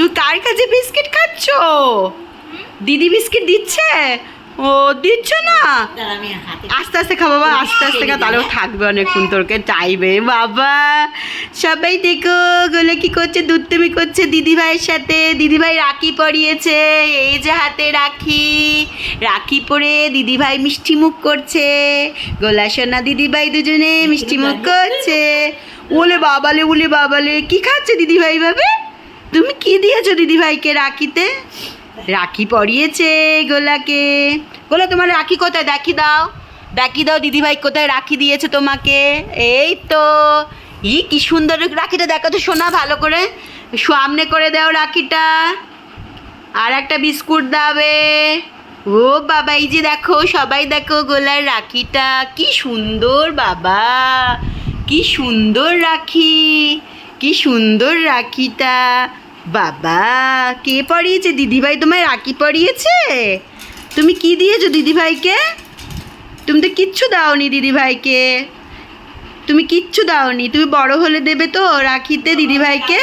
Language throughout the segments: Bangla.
তুই কার কাছে বিস্কিট খাচ্ছ? দিদি বিস্কিট দিচ্ছে? ও দিচ্ছ না? আস্তে আস্তে খা বাবা আস্তে আস্তে খা তাহলেও থাকবে অনেকক্ষণ তোরকে চাইবে? বাবা সবাই দেখো গুলো কি করছে দুধ তুমি করছে দিদি ভাইয়ের সাথে। দিদি ভাই রাখি পরিয়েছে এই যে হাতে রাখি। রাখি পরে দিদি ভাই মিষ্টি মুখ করছে। গোলা সোনা দিদি ভাই দুজনে মিষ্টি মুখ করছে। ওলে বাবালে ওলে বাবালে কি খাচ্ছে দিদি ভাই ভাবে তুমি কি দিয়েছ দিদি ভাইকে রাখিতে? রাখি পরিয়েছে গোলাকে। গোলা, তোমার রাখি কোথায়? দেখি দাও। দেখি দাও দিদিভাই কোথায় রাখি দিয়েছে তোমাকে। এই তো। ই, কি সুন্দর রাখিটা দেখো তো শোনা ভালো করে। সামনে করে দাও রাখিটা। আর একটা বিস্কুট দাবে। ও বাবা, এই যে দেখো, সবাই দেখো গোলার রাখিটা। কি সুন্দর বাবা। কি সুন্দর রাখি। কি সুন্দর রাখিটা। বাবা, কে পড়িয়েছে? দিদিভাই তোমায় রাখি পড়িয়েছে? তুমি কি দিয়েছ দিদিভাইকে? তুমি তো কিচ্ছু দাওনি দিদিভাইকে। তুমি কিচ্ছু দাওনি, তুমি বড় হলে দেবে তো রাখিতে দিদিভাইকে?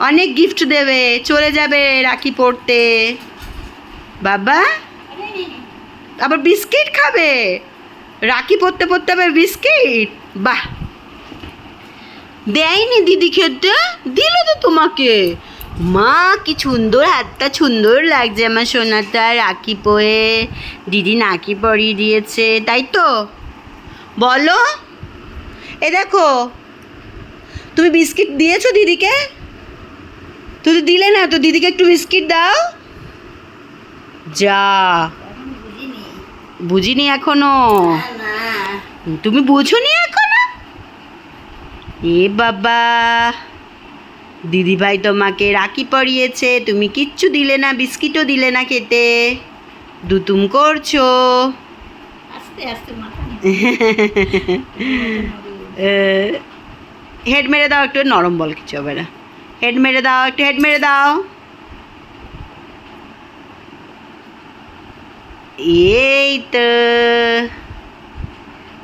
অনেক গিফট দেবে, চলে যাবে রাখি পড়তে। বাবা, আবার বিস্কিট খাবে? রাখি পড়তে পড়তে আবার বিস্কিট? বাহ। দেয়নি দিদি খেতে? দিল তো তোমাকে। মা কি সুন্দর হাতটা সুন্দর লাগছে আমার সোনাটা রাখি পরে। দিদি নাকি পরিয়ে দিয়েছে তাই তো? বলো। এ দেখো তুমি বিস্কিট দিয়েছ দিদিকে? তুমি দিলে না তো দিদিকে একটু বিস্কিট দাও। যা। বুঝিনি এখনও। তুমি বুঝোনি এখনও? এ বাবা। দিদিভাই তোমাকে রাখি পরিয়েছে তুমি কিচ্ছু দিলে না বিস্কিটও দিলে না খেতে। দুতুম করছ। হেড মেরে দাও একটু নরম বল কিছু হবে না। হেড মেরে দাও একটু হেড মেরে দাও। এই তো।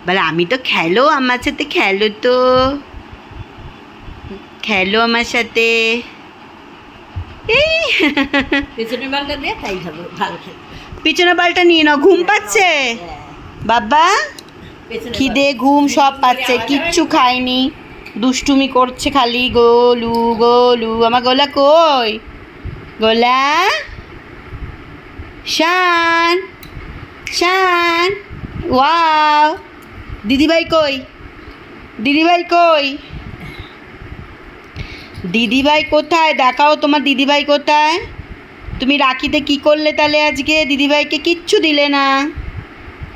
বলে আমি তো খেলো আমার সাথে খেলো তো। খেলো আমার সাথে। এই। পেছনের বালটা তাই ভালো নিয়ে নাও ঘুম পাচ্ছে? হ্যাঁ, বাবা খিদে ঘুম সব পাচ্ছে কিচ্ছু খায়নি দুষ্টুমি করছে খালি গোলু গোলু। আমার গোলা কই? গোলা? শান শান। ওয়াও। দিদিভাই কই? দিদিভাই কই? দিদিভাই কোথায়? দেখাও তোমার দিদিভাই কোথায়? তুমি রাখিতে কি করলে তাহলে আজকে? দিদিভাইকে কিচ্ছু দিলে না।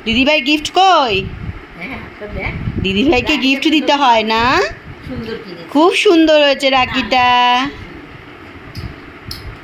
দিদিভাই গিফট কই? হ্যাঁ দিদিভাইকে গিফট দিতে হয় না? খুব সুন্দর হয়েছে রাখিটা।